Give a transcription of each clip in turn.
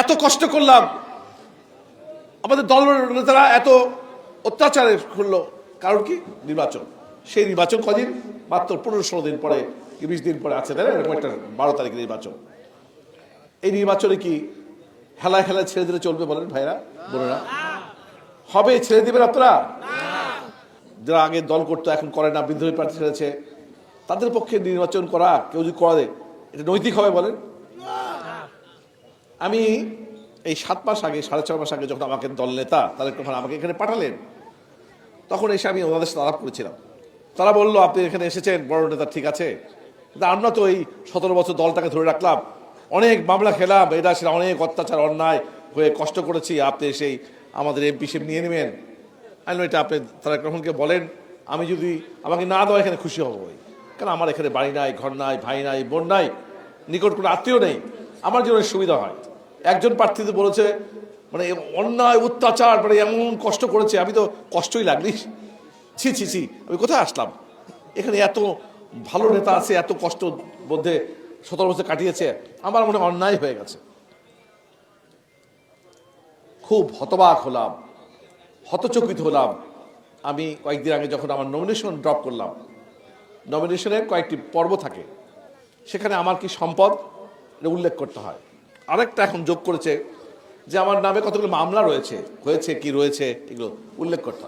এত কষ্ট করলাম। আমাদের দল নেতারা এত অত্যাচার করল। কারণ কি? নির্বাচন। সেই নির্বাচন কদিন? মাত্র পনেরো ষোলো দিন পরে বিশ দিন পরে আছে, তাই এরকম একটা বারো তারিখ নির্বাচন। এই নির্বাচনে কি হেলায় হেলায় ছেড়ে দিলে চলবে বলেন ভাইরা, বোনেরা? হবে ছেড়ে দিবেন আপনারা? যারা আগে দল করতো, এখন করে না, বিদ্রোহী প্রার্থী ছেড়েছে, তাদের পক্ষে নির্বাচন করা, কেউ যদি করা দেয় এটা নৈতিক হবে বলেন? আমি এই সাত মাস আগে, সাড়ে ছয় মাস আগে যখন আমাকে দল নেতা তাদের আমাকে এখানে পাঠালেন। তখন এসে আমি ওনাদের সাথে আলাপ করেছিলাম। তারা বলল, আপনি এখানে এসেছেন, বড় নেতা, ঠিক আছে। কিন্তু আমরা তো এই সতেরো বছর দলটাকে ধরে রাখলাম। অনেক মামলা খেলাম এটা সেটা অনেক অত্যাচার, অন্যায় হয়ে কষ্ট করেছি। আপনি সেই আমাদের এমপি সে নিয়ে নেবেন। আমি এটা আপনি তারা রহমানকে বলেন। আমি যদি আমাকে না দেওয়া এখানে খুশি হব কারণ আমার এখানে বাড়ি নাই, ঘর নাই, ভাই নাই, বোন নাই, নিকট কোনো আত্মীয় নেই। আমার জন্য সুবিধা হয়। একজন প্রার্থী বলেছে মানে অন্যায়, অত্যাচার মানে এমন কষ্ট করেছে, আমি তো কষ্টই লাগলি। ছি ছি ছি, আমি কোথায় আসলাম? এখানে এত ভালো নেতা আছে, এত কষ্ট মধ্যে সতেরো বছর কাটিয়েছে, আমার মনে অন্যায় হয়ে গেছে। খুব হতবাক হলাম, হতচকিত হলাম। আমি কয়েকদিন আগে যখন আমার নমিনেশন ড্রপ করলাম নমিনেশনের কয়েকটি পর্ব থাকে, সেখানে আমার কি সম্পদ? উল্লেখ করতে হয়। আরেকটা এখন যোগ করেছে যে আমার নামে কতগুলো মামলা রয়েছে, হয়েছে কি রয়েছে, এগুলো উল্লেখ করতে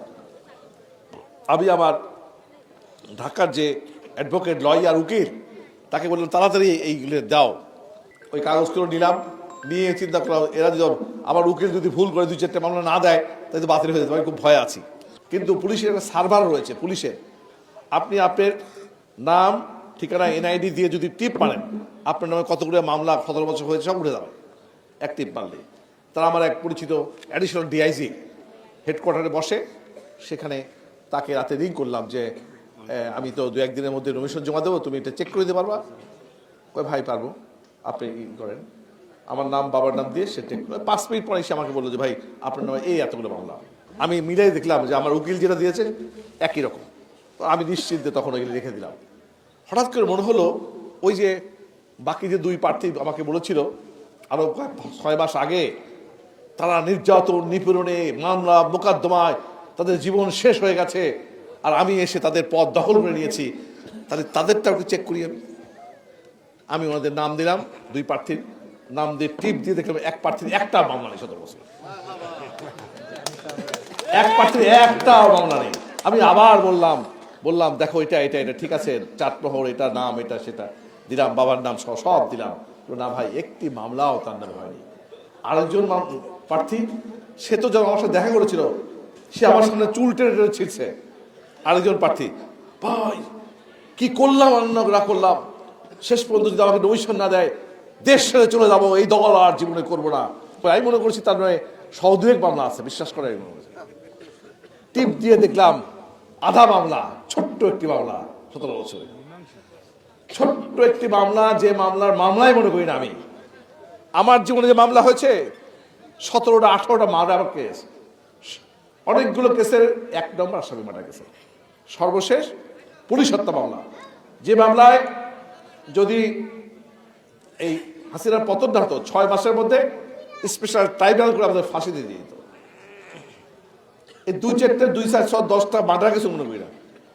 আমি আমার ঢাকার যে অ্যাডভোকেট, লয়ার, উকিল, তাকে বললাম, তাড়াতাড়ি এইগুলো দাও। ওই কাগজগুলো নিলাম, নিয়ে চিন্তা করলাম, এরা যদি আমার উকিল যদি ভুল করে দুই চারটে মামলা না দেয়, তাহলে তো বাতিল হয়ে যেতে আমি খুব ভয় আছি। কিন্তু পুলিশের একটা সার্ভার রয়েছে, পুলিশের। আপনি আপনার নাম ঠিকানা এনআইডি দিয়ে যদি টিপ মারেন, আপনার নামে কতগুলো মামলা সতেরো বছর হয়েছে সব উঠে যাবে। এক টিপ মারলে তারা আমার এক পরিচিত অ্যাডিশনাল ডিআইজি হেডকোয়ার্টারে বসে, সেখানে তাকে রাতে রিং করলাম যে আমি তো দু একদিনের মধ্যে নমিশন জমা দেবো, তুমি এটা চেক করে দিতে পারবা? কই ভাই, পারব। আপনি ই করেন। আমার নাম, বাবার নাম দিয়ে সে চেক করে, পাঁচ মিনিট পরে এসে আমাকে বলল যে, ভাই, আপনার নামে এই এতগুলো মামলা। আমি মিলাই দেখলাম যে, আমার উকিল যেটা দিয়েছে, একই রকম। আমি নিশ্চিন্তে তখন ওইগুলো রেখে দিলাম। হঠাৎ করে মনে হলো, ওই যে বাকি যে দুই প্রার্থী আমাকে বলেছিল, আরও কয়েক ছয় মাস আগে, তারা নির্যাতন, নিপীড়নে, মামলা, মোকদ্দমায়, তাদের জীবন শেষ হয়ে গেছে, আর আমি এসে তাদের পদ দখল করে নিয়েছি। তাহলে তাদেরটাও একটু চেক করি আমি। আমি ওনাদের নাম দিলাম, দুই প্রার্থীর নাম দিয়ে টিপ দিয়ে দেখলাম এক প্রার্থীর একটা মামলা নেই সতেরো বছর। এক প্রার্থীর একটা মামলা নেই। আমি আবার বললাম বললাম, দেখো এটা এটা এটা, ঠিক আছে চার প্রহর এটা নাম, এটা, সেটা। দিলাম, বাবার নাম সহ সব দিলাম। না ভাই, একটি মামলাও তার নামে হয়নি। আরেকজন প্রার্থী, সে তো যখন আমার সাথে দেখা করেছিল, সে আমার সামনে চুল টেনে টেনে ছিঁড়ছে। আরেকজন প্রার্থী, ভাই, কি করলাম অন্যরা করলাম? শেষ পর্যন্ত যদি আমাকে নমিশন না দেয়, দেশ ছেড়ে চলে যাব, এই দল আর জীবনে করব না। আমি মনে করছি তার নয় সহদুয়েক মামলা আছে, বিশ্বাস করে টিপ দিয়ে দেখলাম আধা মামলা, ছোট্ট একটি মামলা, সতেরো বছরে। ছোট্ট একটি মামলা, যে মামলার মামলাই মনে করি না আমি। আমার জীবনে যে মামলা হয়েছে, সতেরোটা, আঠারোটা মার্ডার কেস। অনেকগুলো কেসের এক নম্বর আসামি মারা গেছে। সর্বশেষ পুলিশ হত্যা মামলা। যে মামলায় যদি এই হাসিনার পতন হতো ছয় মাসের মধ্যে স্পেশাল ট্রাইব্যুনাল করে আমাদের ফাঁসি দিয়ে দিত। এই দুই চারটে, দুই চার, ছ, দশটা মার্ডার কেস মনে করি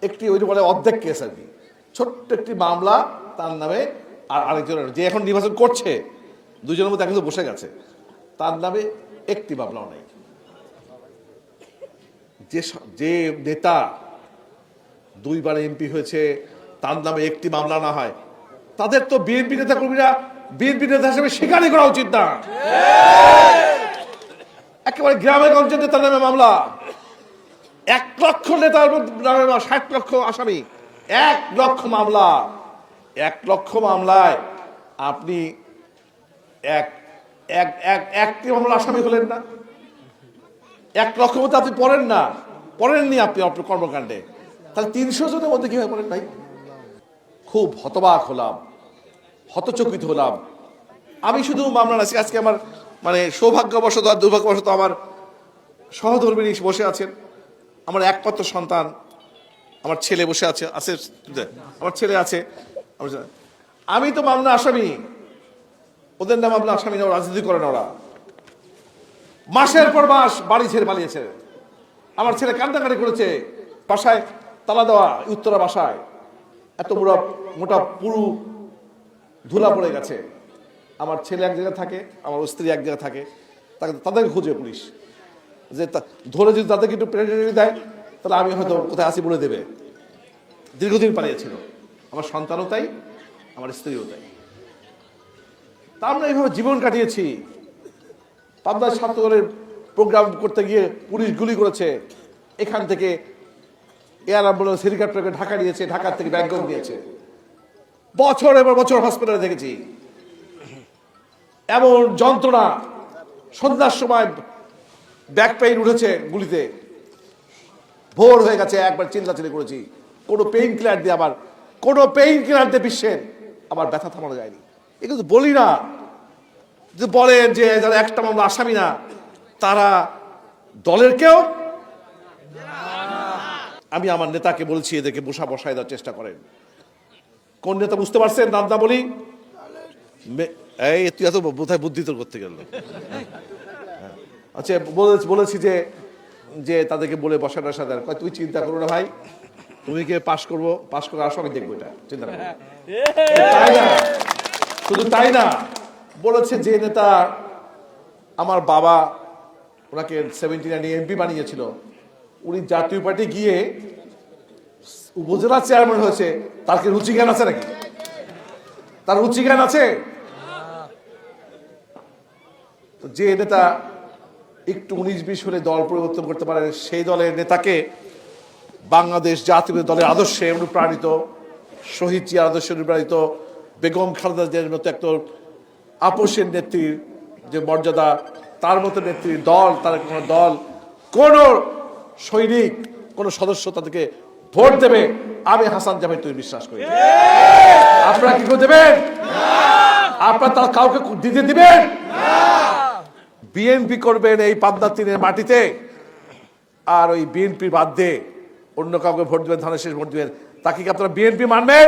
একটি ওই বলে অর্ধেক কেস আর কি। ছোট্ট একটি মামলা, তার নামে আর আরেকজনের যে এখন নির্বাচন করছে, দুজনের মধ্যে এখন বসে গেছে। তার নামে একটি মামলাও নেই। যে যে নেতা দুইবার এমপি হয়েছে, তার নামে একটি মামলা না হয়, তাদের তো বিএনপি নেতা কর্মীরা বিএনপি নেতা হিসেবে স্বীকারই করা উচিত না। একেবারে গ্রামে গঞ্জে নেতার নামে মামলা। এক লক্ষ নেতার মধ্যে ষাট লক্ষ আসামি। এক লক্ষ মামলা। এক লক্ষ মামলায় আপনি এক এক এক, একটি মামলা আসামি হলেন না। এক লক্ষ মধ্যে আপনি পড়েন না। পড়েননি আপনি আপনার কর্মকাণ্ডে। তাহলে তিনশো জনের মধ্যে কীভাবে পড়েন নাই খুব হতবাক হলাম। হতচকিত হলাম। আমি শুধু মামলা আছি আজকে আমার মানে সৌভাগ্যবশত আর দুর্ভাগ্যবশত আমার সহধর্মিনী বসে আছেন। আমার একমাত্র সন্তান, আমার ছেলে বসে আছে আছে আমার ছেলে আছে। আমি তো মামলা আসামি। ওদের নাম মামলা আসামি না রাজনীতি করে না ওরা। মাসের পর মাস বাড়ি ছেড়ে পালিয়েছে। আমার ছেলে কান্দাকাটি করেছে। বাসায় তালা দেওয়া উত্তরা বাসায়। এত মোটা মোটা পুরু ধুলা পড়ে গেছে। আমার ছেলে এক জায়গায় থাকে, আমার স্ত্রী এক জায়গায় থাকে। তাকে, তাদেরকে খুঁজে পুলিশ। যে ধরে যদি তাদেরকে একটু প্রেরিটি দেয়, তাহলে আমি হয়তো কোথায় আসি বলে দেবে। দীর্ঘদিন পালিয়েছিল। আমার সন্তানও তাই, আমার স্ত্রীও তাই। তা আমরা এইভাবে জীবন কাটিয়েছি। পাবনার ছাত্রদলের প্রোগ্রাম করতে গিয়ে পুলিশ গুলি করেছে। এখান থেকে এয়ার অ্যাম্বুলেন্স হেলিকপ্টারকে ঢাকা নিয়েছে, ঢাকা থেকে ব্যাংকক নিয়েছে বছর এবার বছর হসপিটালে দেখেছি। এমন যন্ত্রণা, সন্ধ্যার সময় ব্যাক পেইন উঠেছে গুলিতে। ভোর হয়ে গেছে, একবার চিল্লাচিল্লি করেছি। কোনো পেইন কিলার দিয়ে আবার, কোনো পেইন কিলার দিয়ে বিশ্বের আবার ব্যথা থামানো যায়নি। এগুলো তো বলি না। যে বলেন যে যারা একটা মামলা আসামি না, তারা দলের কেউ? আমি আমার নেতাকে বলছি, এদেরকে বসা বসায় দেওয়ার চেষ্টা করেন। কোন নেতা বুঝতে পারছেন? নাম না বলি? এই, তুই এত বোধহয় বুদ্ধি তোর করতে গেল। আচ্ছা বলেছি যে যে তাদেরকে বলে বসা টসা দেয় কয়, তুই চিন্তা করো না ভাই তুমি কে পাশ করব পাশ করে আসো আমি দেখব এটা চিন্তা করো তাই না? শুধু তাই না বলেছে যে নেতা আমার বাবা ওনাকে সেভেন্টি নাইন এমপি বানিয়েছিল। উনি জাতীয় পার্টি গিয়ে উপজেলা চেয়ারম্যান হয়েছে তার কি রুচি জ্ঞান আছে নাকি? তার রুচি জ্ঞান আছে? যে নেতা একটু উনিশ বিশ হলে দল পরিবর্তন করতে পারে। সেই দলের নেতাকে বাংলাদেশ জাতীয় দলের আদর্শে অনুপ্রাণিত, শহীদ জিয়ার আদর্শে অনুপ্রাণিত বেগম খালেদা জিয়ার মতো একটা আপোষের নেত্রীর যে মর্যাদা, তার মতো নেত্রীর দল, তার কোনো দল, কোন সৈনিক, কোন সদস্য তাদেরকে ভোট দেবে, আমি হাসান জামাই তুই বিশ্বাস করি। আপনারা কি করে দেবেন? আপনারা তার কাউকে দিতে দিবেন? বিএনপি করবেন এই পাবনা তিনের মাটিতে, আর ওই বিএনপি বাদ দিয়ে অন্য কাউকে ভোট দেবেন ধানের শেষ ভোট দেবেন। তাকে কি আপনারা বিএনপি মানবেন?